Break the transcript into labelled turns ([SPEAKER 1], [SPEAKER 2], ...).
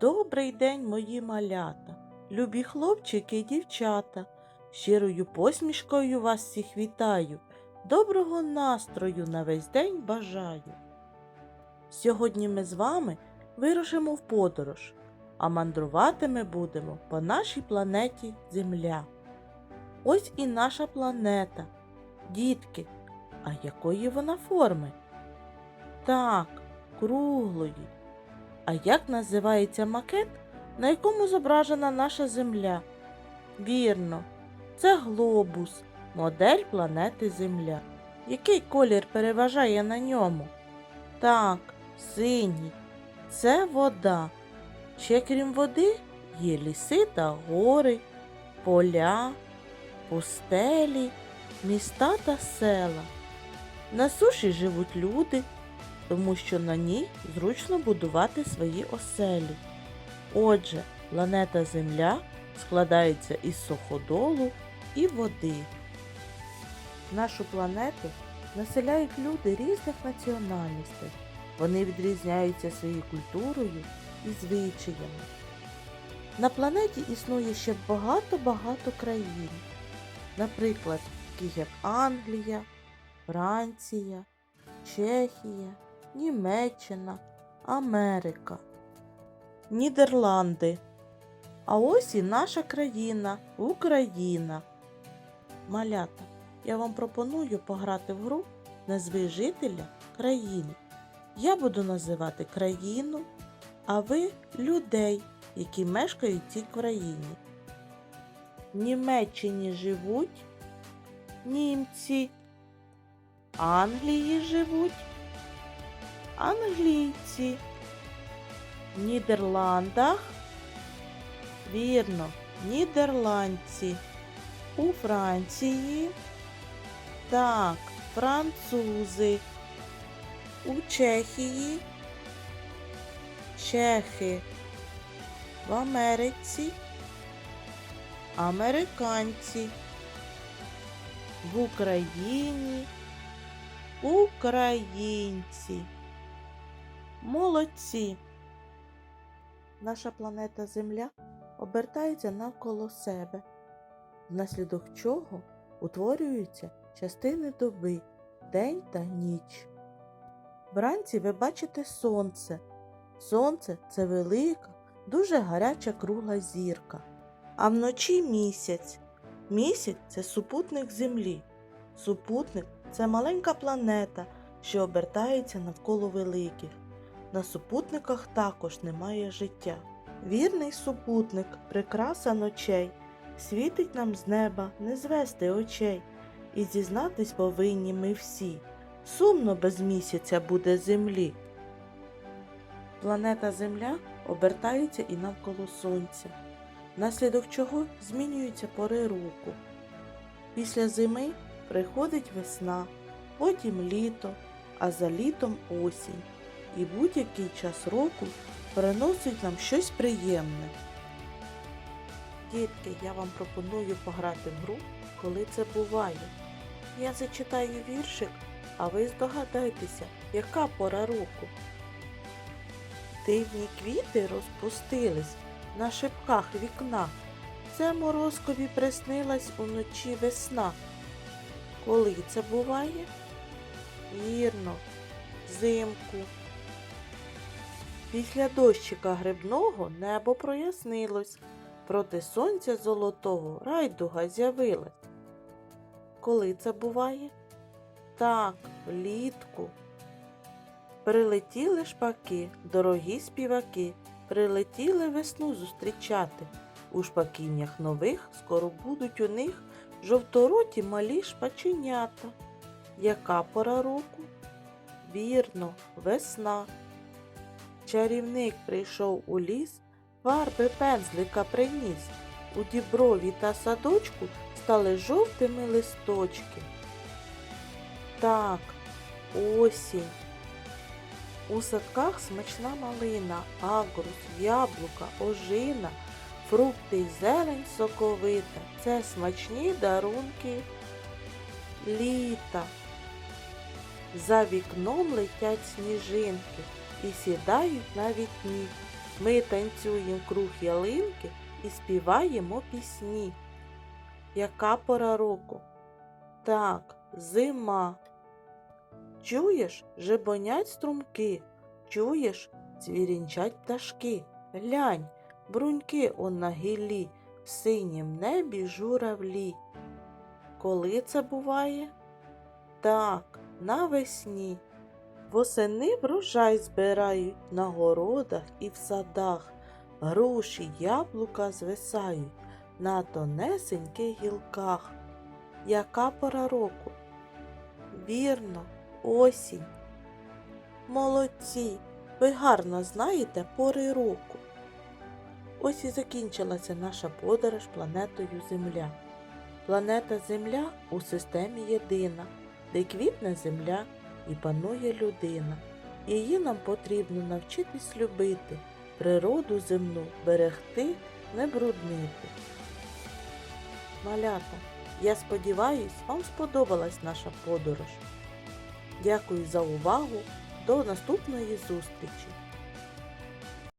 [SPEAKER 1] Добрий день, мої малята, любі хлопчики і дівчата. Щирою посмішкою вас всіх вітаю, доброго настрою на весь день бажаю. Сьогодні ми з вами вирушимо в подорож, а мандрувати ми будемо по нашій планеті Земля. Ось і наша планета. Дітки, а якої вона форми? Так, круглої. А як називається макет, на якому зображена наша Земля? Вірно, це глобус, модель планети Земля. Який колір переважає на ньому? Так, синій. Це вода. Ще крім води є ліси та гори, поля, пустелі, міста та села. На суші живуть люди, тому що на ній зручно будувати свої оселі. Отже, планета Земля складається із суходолу і води. Нашу планету населяють люди різних національностей. Вони відрізняються своєю культурою і звичаями. На планеті існує ще багато-багато країн, наприклад, таких як Англія, Франція, Чехія, Німеччина, Америка, Нідерланди. А ось і наша країна Україна. Малята, я вам пропоную пограти в гру Назви жителя країни. Я буду називати країну, а ви людей, які мешкають в цій країні. В Німеччині живуть німці. Англії живуть англійці. В Нідерландах вірно, нідерландці. У Франції так, французи. У Чехії чехи. В Америці американці. В Україні українці. Молодці. Наша планета Земля обертається навколо себе, внаслідок чого утворюються частини доби, день та ніч. Вранці ви бачите сонце. Сонце це велика, дуже гаряча кругла зірка. А вночі місяць. Місяць це супутник Землі. Супутник це маленька планета, що обертається навколо великих. На супутниках також немає життя. Вірний супутник, прикраса ночей, світить нам з неба, не звести очей, і зізнатись повинні ми всі. Сумно без місяця буде землі. Планета Земля обертається і навколо Сонця, внаслідок чого змінюються пори року. Після зими приходить весна, потім літо, а за літом осінь. І будь-який час року приносить нам щось приємне. Дітки, я вам пропоную пограти в гру, коли це буває. Я зачитаю віршик, а ви здогадайтеся, яка пора року. Дивні квіти розпустились на шипках вікна. Це морозкові приснилась уночі весна. Коли це буває? Вірно, взимку. Після дощика грибного небо прояснилось, проти сонця золотого райдуга з'явилась. Коли це буває? Так, влітку. Прилетіли шпаки, дорогі співаки, прилетіли весну зустрічати. У шпакіннях нових скоро будуть у них жовтороті малі шпаченята. Яка пора року? Вірно, весна. Чарівник прийшов у ліс, фарби пензлика приніс. У діброві та садочку стали жовтими листочки. Так, осінь. У садках смачна малина, агрус, яблука, ожина, фрукти й зелень соковита. Це смачні дарунки літа. За вікном летять сніжинки і сідають на вікні. Ми танцюємо круг ялинки і співаємо пісні. Яка пора року? Так, зима. Чуєш, жебонять струмки, чуєш, цвірінчать пташки. Глянь, бруньки он на гіллі, в синім небі журавлі. Коли це буває? Так, навесні. Восени врожай збирають на городах і в садах. Груші, яблука звисають на тонесеньких гілках. Яка пора року? Вірно, осінь. Молодці, ви гарно знаєте пори року. Ось і закінчилася наша подорож планетою Земля. Планета Земля у системі єдина, де квітне земля і панує людина. Її нам потрібно навчитись любити, природу земну берегти, не бруднити. Малята, я сподіваюсь, вам сподобалась наша подорож. Дякую за увагу. До наступної зустрічі!